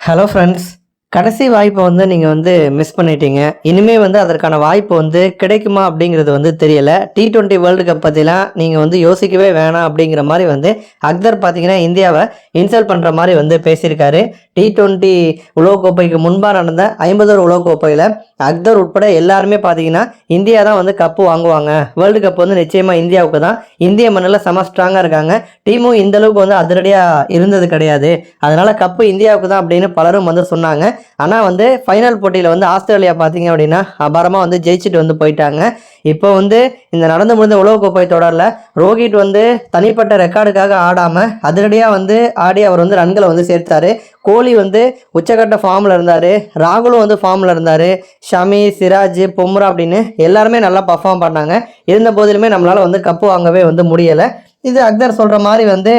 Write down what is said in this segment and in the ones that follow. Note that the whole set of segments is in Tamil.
ஹலோ ஃப்ரெண்ட்ஸ் கடைசி வாய்ப்பை வந்து நீங்கள் வந்து மிஸ் பண்ணிட்டீங்க. இனிமே வந்து அதற்கான வாய்ப்பு வந்து கிடைக்குமா அப்படிங்கிறது வந்து தெரியல. டி ட்வெண்ட்டி வேர்ல்டு கப் பற்றிலாம் நீங்கள் வந்து யோசிக்கவே வேணாம் அப்படிங்கிற மாதிரி வந்து அக்தர் பார்த்தீங்கன்னா இந்தியாவை இன்சல்ட் பண்ணுற மாதிரி வந்து பேசியிருக்காரு. டி ட்வெண்ட்டி உலகக்கோப்பைக்கு முன்பாக நடந்த ஐம்பதோரு உலகக்கோப்பையில் அக்தர் உட்பட எல்லாருமே பார்த்தீங்கன்னா இந்தியா தான் வந்து கப்பு வாங்குவாங்க. வேர்ல்டு கப் வந்து நிச்சயமாக இந்தியாவுக்கு தான் இந்திய மண்ணில் செம ஸ்ட்ராங்காக இருக்காங்க. டீமும் இந்த அளவுக்கு வந்து அதிரடியாக இருந்தது கிடையாது. அதனால் கப்பு இந்தியாவுக்கு தான் அப்படின்னு பலரும் வந்து சொன்னாங்க. ஆனால் வந்து ஃபைனல் போட்டியில் வந்து ஆஸ்திரேலியா பார்த்தீங்க அப்படின்னா அபாரமாக வந்து ஜெயிச்சுட்டு வந்து போயிட்டாங்க. இப்போ வந்து இந்த நடந்து முடிந்த உலகக்கோப்பை தொடரில் ரோஹித் வந்து தனிப்பட்ட ரெக்கார்டுக்காக ஆடாமல் அதிரடியாக வந்து ஆடி அவர் வந்து ரன்களை வந்து சேர்த்தாரு. கோலி வந்து உச்சக்கட்ட ஃபார்மில் இருந்தார். ராகுலும் வந்து ஃபார்மில் இருந்தார். ஷமி சிராஜ் பொம்ரா அப்படின்னு எல்லாருமே நல்லா பர்ஃபார்ம் பண்ணாங்க. இருந்த போதிலுமே நம்மளால் வந்து கப்பு வாங்கவே வந்து முடியலை. இது அக்தர் சொல்கிற மாதிரி வந்து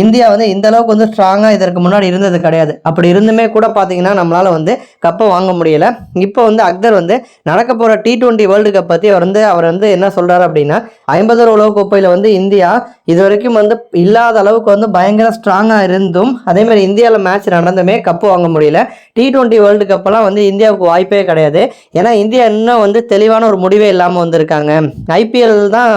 இந்தியா வந்து இந்த அளவுக்கு வந்து ஸ்ட்ராங்காக இதற்கு முன்னாடி இருந்தது கிடையாது. அப்படி இருந்துமே கூட பார்த்தீங்கன்னா நம்மளால் வந்து கப்பை வாங்க முடியலை. இப்போ வந்து அக்தர் வந்து நடக்க போகிற டி டுவெண்ட்டி வேர்ல்டு கப் பற்றி அவர் வந்து அவர் வந்து என்ன சொல்கிறாரு அப்படின்னா ஐம்பதோரு உலகக்கோப்பையில் வந்து இந்தியா இது வரைக்கும் வந்து இல்லாத அளவுக்கு வந்து பயங்கர ஸ்ட்ராங்காக இருந்தும் அதேமாதிரி இந்தியாவில் மேட்ச் நடந்துமே கப்பு வாங்க முடியல. டி டுவெண்ட்டி வேர்ல்டு கப்பெல்லாம் வந்து இந்தியாவுக்கு வாய்ப்பே கிடையாது. ஏன்னா இந்தியா இன்னும் வந்து தெளிவான ஒரு முடிவே இல்லாமல் வந்திருக்காங்க. ஐபிஎல் தான்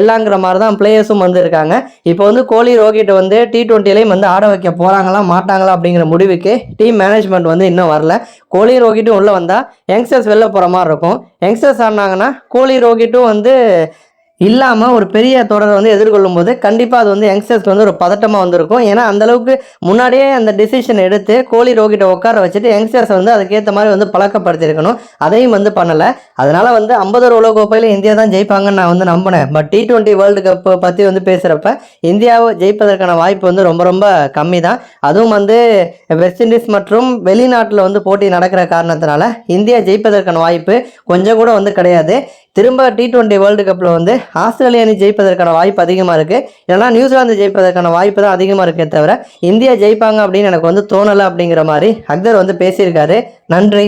எல்லாங்கிற மாதிரி தான் பிளேயர்ஸும் வந்து இருக்காங்க. இப்போ வந்து கோலி ரோஹிட் வந்து டி டுவெண்ட்டிலையும் வந்து ஆட வைக்க போகிறாங்களா மாட்டாங்களா அப்படிங்கிற முடிவுக்கு டீம் மேனேஜ்மெண்ட் வந்து இன்னும் வரல. கோலி ரோஹிட்டும் உள்ளே வந்தால் யங்ஸ்டர்ஸ் வெளில போகிற மாதிரி இருக்கும். யங்ஸ்டர்ஸ் ஆடினாங்கன்னா கோலி ரோஹிட்டும் வந்து இல்லாமல் ஒரு பெரிய தொடரை வந்து எதிர்கொள்ளும் போது கண்டிப்பாக அது வந்து யங்ஸ்டர்ஸ்க்கு வந்து ஒரு பதட்டமாக வந்திருக்கும். ஏன்னா அந்த அளவுக்கு முன்னாடியே அந்த டிசிஷன் எடுத்து கோலி ரோகிட்ட உட்கார வச்சுட்டு யங்ஸ்டர்ஸை வந்து அதுக்கேற்ற மாதிரி வந்து பழக்கப்படுத்தியிருக்கணும். அதையும் வந்து பண்ணலை. அதனால் வந்து ஐம்பது உலக கோப்பையில் இந்தியா தான் ஜெயிப்பாங்கன்னு நான் வந்து நம்பினேன் but T twenty world cup பற்றி வந்து பேசுகிறப்ப இந்தியாவை ஜெயிப்பதற்கான வாய்ப்பு வந்து ரொம்ப ரொம்ப கம்மி தான் அதுவும் வந்து வெஸ்ட் இண்டீஸ் மற்றும் வெளிநாட்டில் வந்து போட்டி நடக்கிற காரணத்தினால இந்தியா ஜெயிப்பதற்கான வாய்ப்பு கொஞ்சம் கூட வந்து கிடையாது. திரும்ப டி டுவெண்ட்டி வேர்ல்டு கப்பில் வந்து ஆஸ்திரேலியா அணி ஜெயிப்பதற்கான வாய்ப்பு அதிகமாக இருக்குது ஏன்னா நியூசிலாந்து ஜெயிப்பதற்கான வாய்ப்பு தான் அதிகமாக இருக்கே தவிர இந்தியா ஜெயிப்பாங்க அப்படின்னு எனக்கு வந்து தோணலை அப்படிங்கிற மாதிரி அக்தர் வந்து பேசியிருக்காரு. நன்றி.